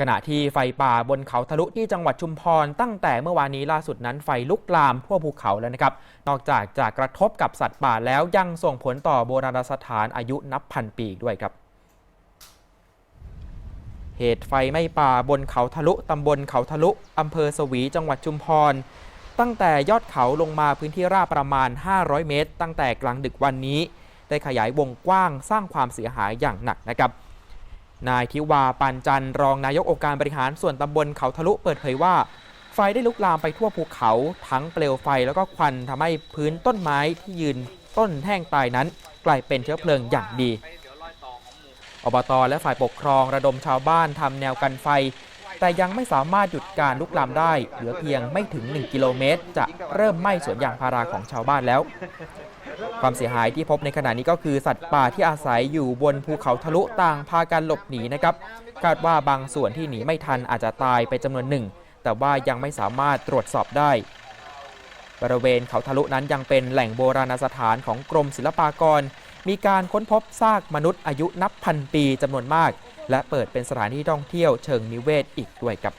ขณะที่ไฟป่าบนเขาทะลุที่จังหวัดชุมพร ตั้งแต่เมื่อวานนี้ล่าสุดนั้นไฟลุกลามทั่วภูเขาแล้วนะครับ นอกจากจะกระทบกับสัตว์ป่าแล้วยังส่งผลต่อโบราณสถานอายุนับพันปีอีกด้วยครับ เหตุไฟไหม้ป่าบนเขาทะลุตำบลเขาทะลุอำเภอสวีจังหวัดชุมพร ตั้งแต่ยอดเขาลงมาพื้นที่ราบประมาณ 500 เมตร ตั้งแต่กลางดึกวันนี้ ได้ขยายวงกว้างสร้างความเสียหายอย่างหนักนะครับ นายทิวาปานจันทร์รองนายกองค์การบริหารส่วนตำบลเขาทะลุเปิดเผยว่า ไฟได้ลุกลามไปทั่วภูเขาทั้งเปลวไฟแล้วก็ควันทำให้พื้นต้นไม้ที่ยืนต้นแห้งตายนั้น กลายเป็นเชื้อเพลิงอย่างดีอบตและฝ่ายปกครองระดมชาวบ้านทำแนวกันไฟ แต่ยังไม่สามารถหยุดการลุกลามได้ เหลือเพียงไม่ถึง 1 กิโลเมตร จะเริ่มไหม้สวนยางพาราของชาวบ้านแล้ว ความเสียหายที่พบในขณะนี้ก็คือสัตว์ป่าที่อาศัยอยู่บนภูเขาทะลุต่างพากันหลบหนีนะครับคาดว่าบางส่วนที่หนีไม่ทันอาจจะตายไปจำนวนหนึ่ง แต่ว่ายังไม่สามารถตรวจสอบได้ บริเวณเขาทะลุนั้นยังเป็นแหล่งโบราณสถานของกรมศิลปากร มีการค้นพบซากมนุษย์อายุนับพันปีจำนวนมาก และเปิดเป็นสถานที่ท่องเที่ยวเชิงนิเวศอีกด้วยครับ